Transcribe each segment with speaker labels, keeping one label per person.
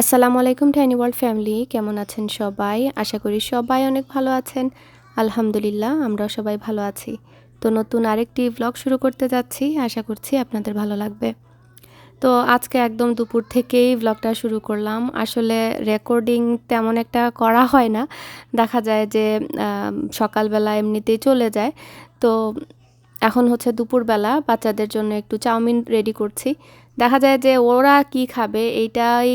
Speaker 1: আসসালামু আলাইকুম tiny world family, কেমন আছেন সবাই? আশা করি সবাই অনেক ভালো আছেন। আলহামদুলিল্লাহ, আমরাও সবাই ভালো আছি। তো নতুন আরেকটি ব্লগ শুরু করতে যাচ্ছি, আশা করছি আপনাদের ভালো লাগবে। তো আজকে একদম দুপুর থেকেই ব্লগটা শুরু করলাম। আসলে রেকর্ডিং তেমন একটা করা হয় না। দেখা যায় যে সকালবেলা এমনিতেই চলে যায়। তো এখন হচ্ছে দুপুরবেলা বাচ্চাদের জন্য একটু চাউমিন রেডি করছি। দেখা যায় যে ওরা কি খাবে এইটাই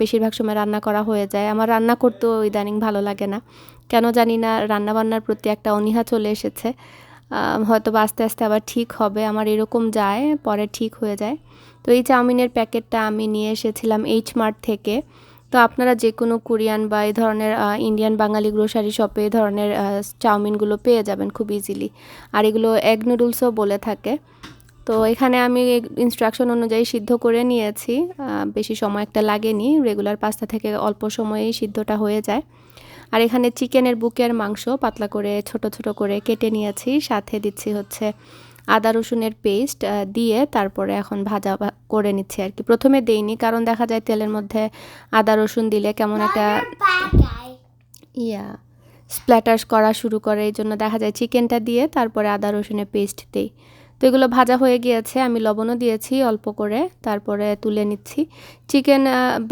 Speaker 1: বেশিরভাগ সময় রান্না করা হয়ে যায়। আমার রান্না করতেও ইদানিং ভালো লাগে না। কেন জানি না, রান্নাবান্নার প্রতি একটা অনীহা চলে এসেছে। হয়তো বা আস্তে আস্তে আবার ঠিক হবে, আমার এরকম যায়, পরে ঠিক হয়ে যায়। তো এই চাউমিনের প্যাকেটটা আমি নিয়ে এসেছিলাম এইচ মার্ট থেকে। তো আপনারা যে কোনো কোরিয়ান বা এই ধরনের ইন্ডিয়ান বাঙালি গ্রোসারি শপে এই ধরনের চাউমিনগুলো পেয়ে যাবেন খুব ইজিলি আর এগুলো এগ নুডলসও বলে থাকে। তো এখানে আমি ইনস্ট্রাকশন অনুযায়ী সিদ্ধ করে নিয়েছি। বেশি সময় একটা লাগেনি। রেগুলার পাস্তা থেকে অল্প সময়েই সিদ্ধটা হয়ে যায়। আর এখানে চিকেনের বুকের মাংস পাতলা করে ছোট ছোট করে কেটে নিয়েছি। সাথে দিচ্ছি হচ্ছে আদা রসুনের পেস্ট দিয়ে তারপরে এখন ভাজা করে নিচ্ছি আর কি। প্রথমে দেইনি, কারণ দেখা যায় তেলের মধ্যে আদা রসুন দিলে কেমন একটা ইয়া স্প্ল্যাটার্স করা শুরু করে, এই জন্য দেখা যায় চিকেনটা দিয়ে তারপরে আদা রসুনের পেস্ট দিই। তো এগুলো ভাজা হয়ে গিয়েছে, আমি লবণও দিয়েছি অল্প করে, তারপরে তুলে নিচ্ছি। চিকেন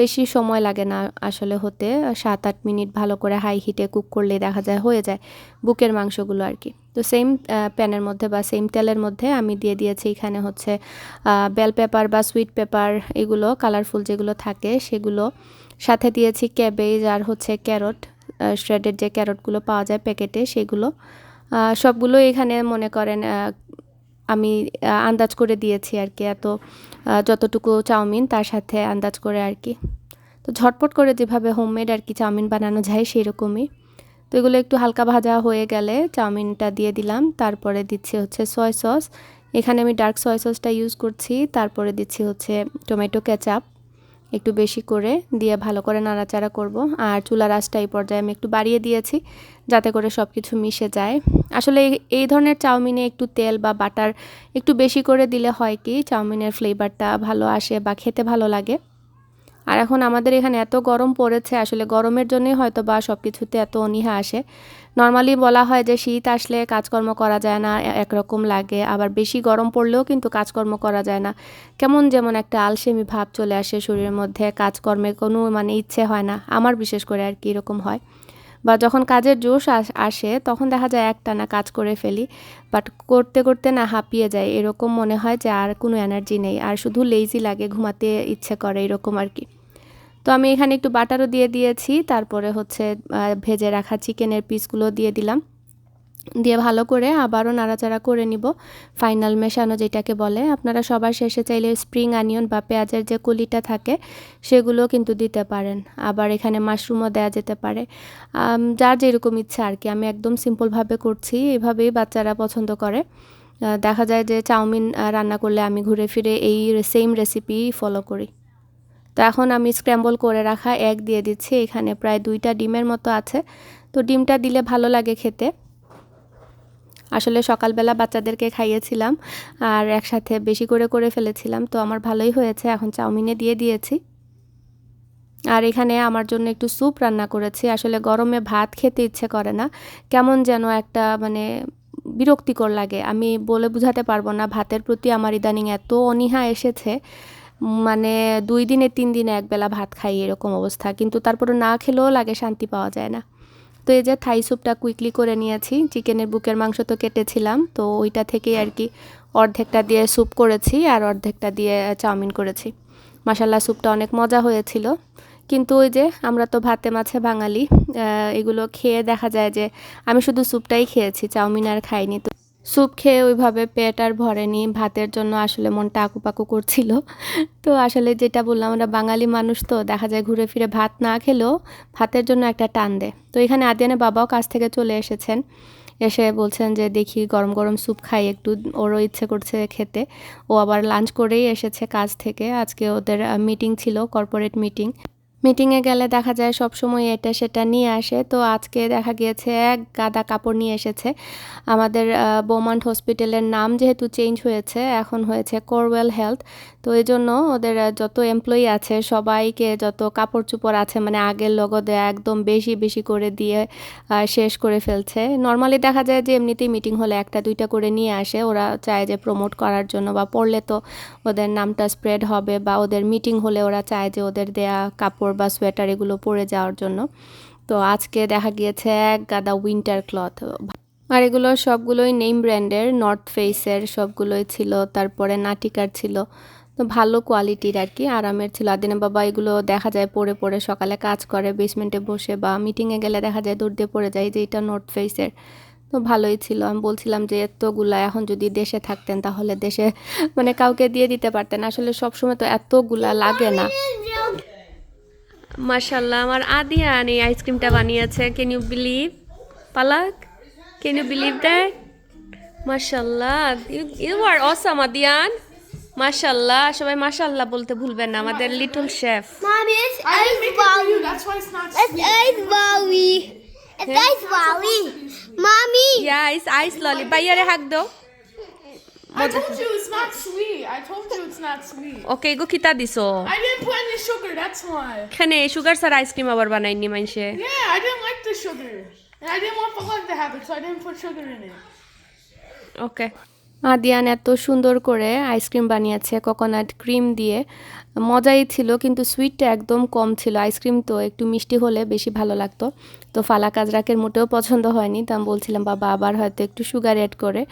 Speaker 1: বেশি সময় লাগে না আসলে হতে, সাত আট মিনিট ভালো করে হাই হিটে কুক করলে দেখা যায় হয়ে যায়, বুকের মাংসগুলো আর কি। তো সেম প্যানের মধ্যে বা সেম তেলের মধ্যে আমি দিয়ে দিয়েছি এখানে হচ্ছে বেল পেপার বা সুইট পেপার এগুলো কালারফুল যেগুলো থাকে সেগুলো। সাথে দিয়েছি ক্যাবেজ আর হচ্ছে ক্যারট শ্রেডের যে ক্যারটগুলো পাওয়া যায় প্যাকেটে সেগুলো। সবগুলো এখানে মনে করেন আমি আন্দাজ করে দিয়েছি আর কি। এত যতটুকু চাউমিন তার সাথে আন্দাজ করে আর কি। তো ঝটপট করে যেভাবে হোমমেড আর কি চাউমিন বানানো যায় সেই রকমই তো এগুলো একটু হালকা ভাজা হয়ে গেলে চাউমিনটা দিয়ে দিলাম। তারপরে দিচ্ছি হচ্ছে সয় সস এখানে আমি ডার্ক সয় সসটা ইউজ করছি। তারপরে দিচ্ছি হচ্ছে টমেটো কেচাপ একটু বেশি করে দিয়ে ভালো করে নাড়াচাড়া করব। আর চুলা রাসটা এই পর্যায়ে আমি একটু বাড়িয়ে দিয়েছি যাতে করে সব কিছু মিশে যায়। আসলে এই ধরনের চাউমিনে একটু তেল বা বাটার একটু বেশি করে দিলে হয় কি, চাউমিনের ফ্লেভারটা ভালো আসে বা খেতে ভালো লাগে। আর এখন আমাদের এখানে এত গরম পড়েছে, আসলে গরমের জন্যই হয়তো বা সব কিছুতে এত অনীহা আসে। নর্মালি বলা হয় যে শীত আসলে কাজকর্ম করা যায় না একরকম লাগে, আবার বেশি গরম পড়লেও কিন্তু কাজকর্ম করা যায় না। কেমন যেমন একটা আলসেমি ভাব চলে আসে শরীরের মধ্যে, কাজকর্মে কোনো মানে ইচ্ছে হয় না, আমার বিশেষ করে আর কি এরকম হয়। বা যখন কাজের জোশ আসে তখন দেখা যায় একটা না কাজ করে ফেলি। বাট করতে করতে না হাঁপিয়ে যায়। এরকম মনে হয় যে আর কোনো এনার্জি নেই। আর শুধু লেজি লাগে, ঘুমাতে ইচ্ছে করে এরকম আর কি। তো আমি এখানে একটু বাটারও দিয়ে দিয়েছি। তারপরে হচ্ছে ভেজে রাখা চিকেনের পিসগুলো দিয়ে দিলাম। দিয়ে ভালো করে আবারও নাড়াচাড়া করে নিব। ফাইনাল মেশানো যেটাকে বলে। আপনারা সবার শেষে চাইলে স্প্রিং আনিয়ন বা পেঁয়াজের যে কলিটা থাকে সেগুলো কিন্তু দিতে পারেন। আবার এখানে মাশরুমও দেওয়া যেতে পারে। যার যেরকম ইচ্ছা আর কি। আমি একদম সিম্পলভাবে করছি। এভাবেই বাচ্চারা পছন্দ করে। দেখা যায় যে চাউমিন রান্না করলে আমি ঘুরে ফিরে এই সেম রেসিপি ফলো করি। তো এখন আমি স্ক্র্যাম্বল করে রাখা এক দিয়ে দিচ্ছি। এখানে প্রায় দুইটা ডিমের মতো আছে। তো ডিমটা দিলে ভালো লাগে খেতে। আসলে সকালবেলা বাচ্চাদেরকে খাইয়েছিলাম আর একসাথে বেশি করে করে ফেলেছিলাম, তো আমার ভালোই হয়েছে। এখন চাউমিনে দিয়ে দিয়েছি। আর এখানে আমার জন্য একটু স্যুপ রান্না করেছি। আসলে গরমে ভাত খেতে ইচ্ছে করে না। কেমন যেন একটা মানে বিরক্তিকর লাগে। আমি বলে বুঝাতে পারব না, ভাতের প্রতি আমার ইদানিং এত অনীহা এসেছে। মানে দুই দিনে, তিন দিনে একবেলা ভাত খাই এরকম অবস্থা। কিন্তু তারপরে না খেলেও লাগে শান্তি পাওয়া যায় না। তো এই যে থাই স্যুপটা কুইকলি করে নিয়েছি, চিকেনের বুকের মাংস তো কেটেছিলাম, তো ওইটা থেকেই আর কি অর্ধেকটা দিয়ে স্যুপ করেছি আর অর্ধেকটা দিয়ে চাউমিন করেছি। মাসাল্লা স্যুপটা অনেক মজা হয়েছিল। কিন্তু ওই যে আমরা তো ভাতে মাছে বাঙালি এগুলো খেয়ে দেখা যায় যে আমি শুধু স্যুপটাই খেয়েছি, চাউমিন আর খাইনি। তো স্যুপ খেয়ে ওইভাবে পেট আর ভরেনি। ভাতের জন্য আসলে মনটা আকুপাকু করছিল। তো আসলে যেটা বললাম, আমরা বাঙালি মানুষ তো, দেখা যায় ঘুরে ফিরে ভাত না খেলেও ভাতের জন্য একটা টান দেয়। তো এখানে আদিয়ানের বাবাও কাছ থেকে চলে এসেছেন। এসে বলছেন যে, দেখি গরম গরম স্যুপ খাই, একটু ওরও ইচ্ছে করছে খেতে। ও আবার লাঞ্চ করেই এসেছে কাজ থেকে। আজকে ওদের মিটিং ছিল কর্পোরেট মিটিং মিটিংয়ে গেলে দেখা যায় সব সময় এটা সেটা নিয়ে আসে। তো আজকে দেখা গিয়েছে এক গাদা কাপড় নিয়ে এসেছে। আমাদের বোমান্ট হসপিটালের নাম যেহেতু চেঞ্জ হয়েছে, এখন হয়েছে করওয়েল হেলথ তো এই জন্য ওদের যত এমপ্লয়ি আছে, সবাইকে যত কাপড় চোপড় আছে মানে আগের লগদে একদম বেশি বেশি করে দিয়ে শেষ করে ফেলছে। নর্মালি দেখা যায় যে এমনিতেই মিটিং হলে একটা, দুইটা করে নিয়ে আসে। ওরা চায় যে প্রমোট করার জন্য বা পড়লে তো ওদের নামটা স্প্রেড হবে বা ওদের মিটিং হলে ওরা চায় যে ওদের দেয়া কাপড় বা সোয়েটার এগুলো পরে যাওয়ার জন্য। তো আজকে দেখা গিয়েছে এক গাদা উইন্টার ক্লথ আর এগুলো সবগুলোই নেম ব্র্যান্ডের নর্থ ফেসের সবগুলোই ছিল, তারপরে নাটিকার ছিল। তো ভালো কোয়ালিটির আর কি, আরামের ছিল। আদিনা বাবা এগুলো দেখা যায় পরে পরে সকালে কাজ করে বেসমেন্টে বসে বা মিটিংয়ে গেলে দেখা যায় দূর দিয়ে পড়ে যায়, যে এটা নর্থ ফেসের তো ভালোই ছিল। আমি বলছিলাম যে এতগুলা এখন যদি দেশে থাকতেন তাহলে দেশে মানে কাউকে দিয়ে দিতে পারতেন। আসলে সবসময় তো এতগুলা লাগে না। মাশাল্লাহ আমার আদিয়ান এই আইসক্রিমটা বানিয়েছে। Can you believe Palak can you believe that মাশাল্লাহ ইউ আর অসাম আদিয়ান। মাশাল্লাহ সবাই মাশাল্লাহ বলতে ভুলবেন না আমাদের little chef.
Speaker 2: It's ice
Speaker 3: make it for you.
Speaker 2: Bowie.
Speaker 3: I told you it's not sweet. I told you it's not sweet.
Speaker 1: Okay গো খিতা দিছো
Speaker 3: I didn't put any sugar. That's why.
Speaker 1: এখানে সুগার স্যার আইসক্রিম আবার বানাইনি মানুষে
Speaker 3: Yeah, I didn't like the sugar, and I didn't want Falak to have it, so I didn't put sugar in it.
Speaker 1: ওকে আদিয়ান এত সুন্দর করে ice cream বানিয়েছে coconut cream দিয়ে। মজাই ছিল, কিন্তু সুইটটা একদম কম ছিল। আইসক্রিম তো একটু মিষ্টি হলে বেশি ভালো লাগতো। তো ফালাক আজরাকের মোটেও পছন্দ হয়নি, তো আমি বলছিলাম, বাবা, আবার হয়তো একটু সুগার অ্যাড করে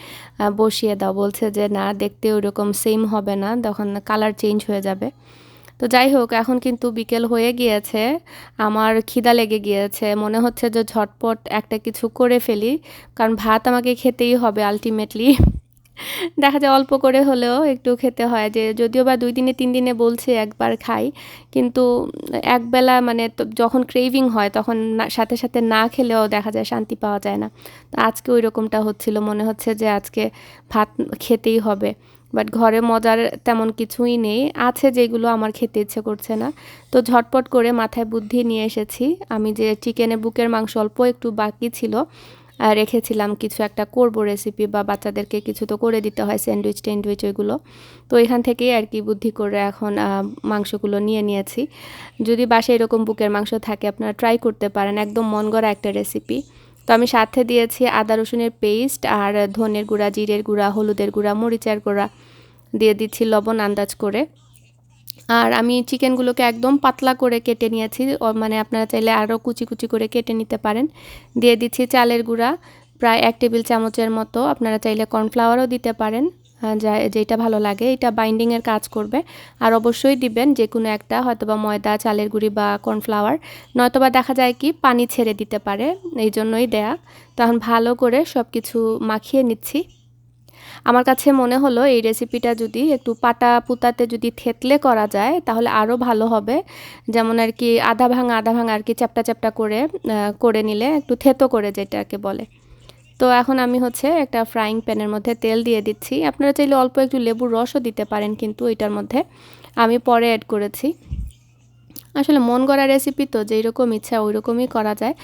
Speaker 1: বসিয়ে দাও। বলছে যে, না, দেখতে ওইরকম সেম হবে না, তখন কালার চেঞ্জ হয়ে যাবে। তো যাই হোক, এখন কিন্তু বিকেল হয়ে গিয়েছে। আমার খিদা লেগে গিয়েছে। মনে হচ্ছে যে ঝটপট একটা কিছু করে ফেলি, কারণ ভাত আমাকে খেতেই হবে আলটিমেটলি দেখা যায় অল্প করে হলেও একটু খেতে হয়। যে যদিও বা দুই দিনে, তিন দিনে বলছে একবার খাই, কিন্তু একবেলা মানে যখন ক্রেভিং হয়, তখন সাথে সাথে না খেলেও দেখা যায় শান্তি পাওয়া যায় না। তো আজকে ওই রকমটা হচ্ছিল, মনে হচ্ছে যে আজকে ভাত খেতেই হবে। বাট ঘরে মজার তেমন কিছুই নেই। আছে যেগুলো আমার খেতে ইচ্ছে করছে না। তো ঝটপট করে মাথায় বুদ্ধি নিয়ে এসেছি। আমি যে চিকেনে বুকের মাংস অল্প একটু বাকি ছিল রেখেছিলাম কিছু একটা করব রেসিপি বা বাচ্চাদেরকে কিছু তো করে দিতে হয় স্যান্ডউইচ ট্যান্ডউইচ ওইগুলো। তো এখান থেকেই আর কি বুদ্ধি করে এখন মাংসগুলো নিয়ে নিয়েছি। যদি বাসায় এরকম বুকের মাংস থাকে, আপনারা ট্রাই করতে পারেন। একদম মন গড়া একটা রেসিপি তো আমি সাথে দিয়েছি আদা, রসুনের পেস্ট আর ধনের গুঁড়া, জিরের গুঁড়া, হলুদের গুঁড়া, মরিচার গুঁড়া। দিয়ে দিচ্ছি লবণ আন্দাজ করে। আর আমি চিকেনগুলোকে একদম পাতলা করে কেটে নিয়েছি। মানে আপনারা চাইলে আরও কুচি কুচি করে কেটে নিতে পারেন। দিয়ে দিচ্ছি চালের গুঁড়া প্রায় এক টেবিল চামচের মতো। আপনারা চাইলে কর্নফ্লাওয়ারও দিতে পারেন আহ, যা যেটা ভালো লাগে। এটা বাইন্ডিংয়ের কাজ করবে। আর অবশ্যই দিবেন যে কোনো একটা হয়তোবা ময়দা চালের গুঁড়ি বা কর্নফ্লাওয়ার। নয়তোবা দেখা যায় কি পানি ছেড়ে দিতে পারে এই জন্যই দেয়া তখন ভালো করে সব কিছু মাখিয়ে নিচ্ছি। আমার কাছে মনে হলো এই রেসিপিটা যদি একটু পাটা পুতাতে যদি থেতলে করা যায়, তাহলে আরও ভালো হবে। যেমন আর কি আধা ভাঙা আধা ভাঙা আর কি চ্যাপটা চ্যাপটা করে করে নিলে একটু থেতো করে যেটাকে বলে। তো এখন আমি হচ্ছে একটা ফ্রাইং প্যানের মধ্যে তেল দিয়ে দিচ্ছি। আপনারা চাইলে অল্প একটু লেবুর রসও দিতে পারেন কিন্তু এটার মধ্যে আমি পরে অ্যাড করেছি। আসলে মন গড়া রেসিপি তো, যেই রকম ইচ্ছা ওই রকমই করা যায়।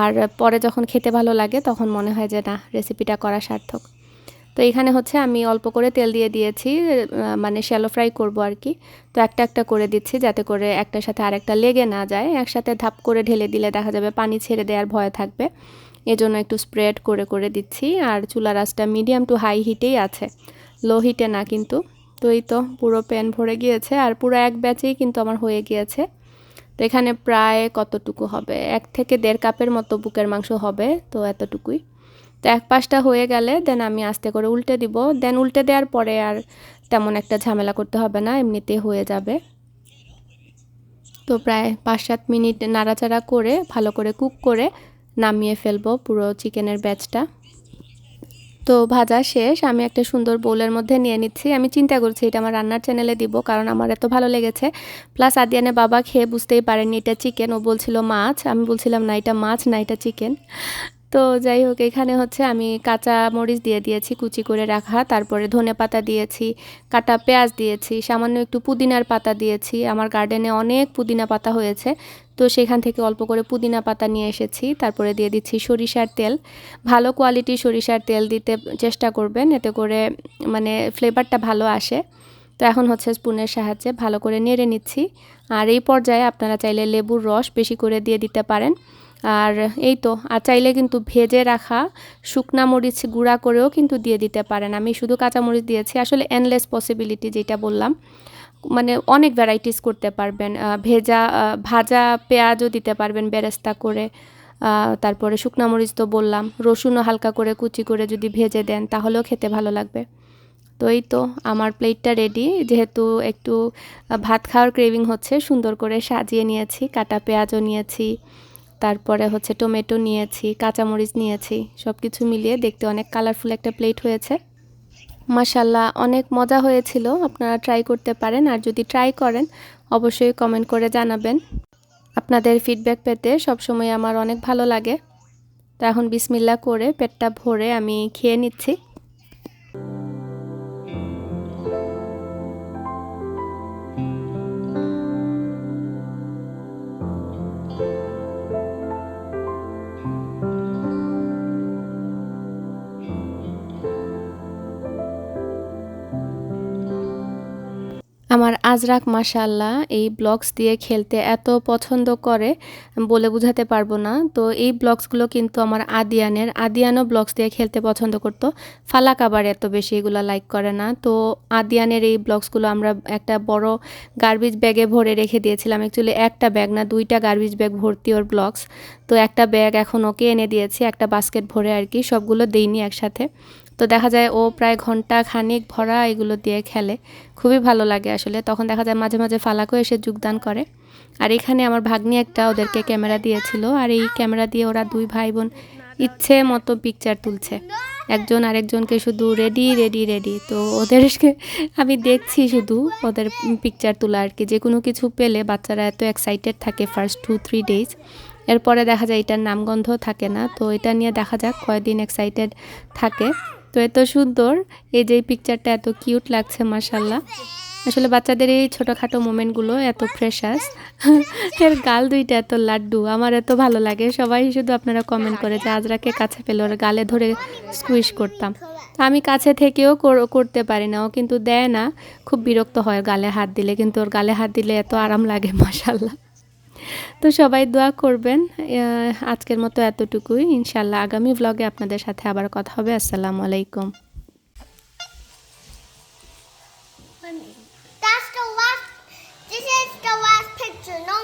Speaker 1: আর পরে যখন খেতে ভালো লাগে তখন মনে হয় যে না রেসিপিটা করা সার্থক। তো এখানে হচ্ছে আমি অল্প করে তেল দিয়ে দিয়েছি মানে শ্যালো ফ্রাই করব আর কি। তো একটা একটা করে দিচ্ছি যাতে করে একটার সাথে আরেকটা লেগে না যায়। একসাথে ধাপ করে ঢেলে দিলে দেখা যাবে পানি ছেড়ে দেওয়ার ভয় থাকবে। এজন্য একটু স্প্রেড করে করে দিচ্ছি। আর চুলা রাসটা মিডিয়াম টু হাই হিটেই আছে। লো হিটে না কিন্তু। তো এই তো পুরো প্যান ভরে গিয়েছে। আর পুরো এক ব্যাচেই কিন্তু আমার হয়ে গিয়েছে। তো এখানে প্রায় কতটুকু হবে? এক থেকে দেড় কাপের মতো বুকের মাংস হবে। তো এতটুকুই। তো এক পাশটা হয়ে গেলে দেন আমি আস্তে করে উল্টে দিব। দেন উল্টে দেওয়ার পরে আর তেমন একটা ঝামেলা করতে হবে না, এমনিতেই হয়ে যাবে। তো প্রায় পাঁচ সাত মিনিট নাড়াচাড়া করে, ভালো করে কুক করে নামিয়ে ফেলব পুরো চিকেনের ব্যাচটা। তো ভাজা শেষ, আমি একটা সুন্দর বোলের মধ্যে নিয়ে নিচ্ছি। আমি চিন্তা করছি এটা আমার রান্নার চ্যানেলে দিব, কারণ আমার এত ভালো লেগেছে। প্লাস আদিয়ানের বাবা খেয়ে বুঝতেই পারেনি এটা চিকেন ও বলছিল মাছ। আমি বলছিলাম না, এটা মাছ না, এটা চিকেন তো যাই হোক, এখানে হচ্ছে আমি কাঁচা মরিচ দিয়ে দিয়েছি, কুচি করে রাখা। তারপরে ধনে পাতা দিয়েছি, কাটা পেঁয়াজ দিয়েছি, সামান্য একটু পুদিনার পাতা দিয়েছি। আমার গার্ডেনে অনেক পুদিনা পাতা হয়েছে, তো সেখান থেকে অল্প করে পুদিনা পাতা নিয়ে এসেছি। তারপরে দিয়ে দিচ্ছি সরিষার তেল। ভালো কোয়ালিটির সরিষার তেল দিতে চেষ্টা করবেন, এতে করে মানে ফ্লেভারটা ভালো আসে। তো এখন হচ্ছে স্পুনের সাহায্যে ভালো করে নেড়ে নিচ্ছি। আর এই পর্যায়ে আপনারা চাইলে লেবুর রস বেশি করে দিয়ে দিতে পারেন। আর এই তো, আর চাইলে কিন্তু ভেজে রাখা শুকনা মরিচ গুঁড়া করেও কিন্তু দিয়ে দিতে পারেন। আমি শুধু কাঁচা মরিচ দিয়েছি, আসলে এনলেস পসিবিলিটি যেটা বললাম। মানে অনেক ভ্যারাইটিস করতে পারবেন। ভেজা ভাজা পেঁয়াজও দিতে পারবেন বেরেস্তা করে। তারপরে শুকনা মরিচ তো বললাম, রসুনও হালকা করে কুচি করে যদি ভেজে দেন তাহলেও খেতে ভালো লাগবে। তো এই তো, আমার প্লেটটা রেডি যেহেতু একটু ভাত খাওয়ার ক্রেভিং হচ্ছে, সুন্দর করে সাজিয়ে নিয়েছি, কাটা পেঁয়াজও নিয়েছি। তারপরে হচ্ছে টমেটো নিয়েছি, কাঁচামরিচ নিয়েছি সব কিছু মিলিয়ে দেখতে অনেক কালারফুল একটা প্লেট হয়েছে। মাসাল্লাহ অনেক মজা হয়েছিল, আপনারা ট্রাই করতে পারেন আর যদি ট্রাই করেন, অবশ্যই কমেন্ট করে জানাবেন। আপনাদের ফিডব্যাক পেতে সবসময় আমার অনেক ভালো লাগে। তো এখন বিসমিল্লা করে পেটটা ভরে আমি খেয়ে নিচ্ছি। আমার আজরাক মাশাল্লাহ এই ব্লগস দিয়ে খেলতে এত পছন্দ করে বলে বোঝাতে পারব না। তো এই ব্লগসগুলো কিন্তু আমার আদিয়ানের, আদিয়ানও ব্লগস দিয়ে খেলতে পছন্দ করতো। ফালাক আবার এত বেশি এগুলো লাইক করে না। তো আদিয়ানের এই ব্লগসগুলো আমরা একটা বড় গার্বেজ ব্যাগে ভরে রেখে দিয়েছিলাম। অ্যাকচুয়ালি একটা ব্যাগ না, দুইটা গার্বেজ ব্যাগ ভর্তি ওর ব্লগস। তো একটা ব্যাগ এখন ওকে এনে দিয়েছি, একটা বাস্কেট ভরে আর কি, সবগুলো দেইনি একসাথে। তো দেখা যায় ও প্রায় ঘণ্টা খানিক ভরা এগুলো দিয়ে খেলে। খুবই ভালো লাগে আসলে। তখন দেখা যায় মাঝে মাঝে ফালাকও এসে যোগদান করে। আর এখানে আমার ভাগ্নি একটা ওদেরকে ক্যামেরা দিয়েছিল। আর এই ক্যামেরা দিয়ে ওরা দুই ভাই বোন ইচ্ছে মতো পিকচার তুলছে। একজন আরেকজনকে শুধু রেডি রেডি রেডি তো ওদেরকে আমি দেখছি শুধু ওদের পিকচার তোলা আর কি। যে কোনো কিছু পেলে বাচ্চারা এত এক্সাইটেড থাকে ফার্স্ট টু থ্রি ডেজ এরপরে দেখা যায় এটার নামগন্ধ থাকে না। তো এটা নিয়ে দেখা যাক কয়দিন এক্সাইটেড থাকে। তো এত সুন্দর। এই যে পিকচারটা এত কিউট লাগছে মাসাল্লাহ আসলে বাচ্চাদের এই ছোটোখাটো মোমেন্টগুলো এত ফ্রেশাস এর গাল দুইটা এত লাড্ডু, আমার এত ভালো লাগে। সবাই শুধু আপনারা কমেন্ট করে যে আজরাকে কাছে পেলে ওর গালে ধরে স্কুইশ করতাম। আমি কাছে থেকেও কর- করতে পারি না। ও কিন্তু দেয় না। খুব বিরক্ত হয় গালে হাত দিলে, কিন্তু ওর গালে হাত দিলে এত আরাম লাগে মাসাল্লাহ তো সবাই দোয়া করবেন আজকের মতো এতটুকুই। ইনশাল্লাহ আগামী ব্লগে আপনাদের সাথে আবার কথা হবে। আসসালামু আলাইকুম।
Speaker 2: No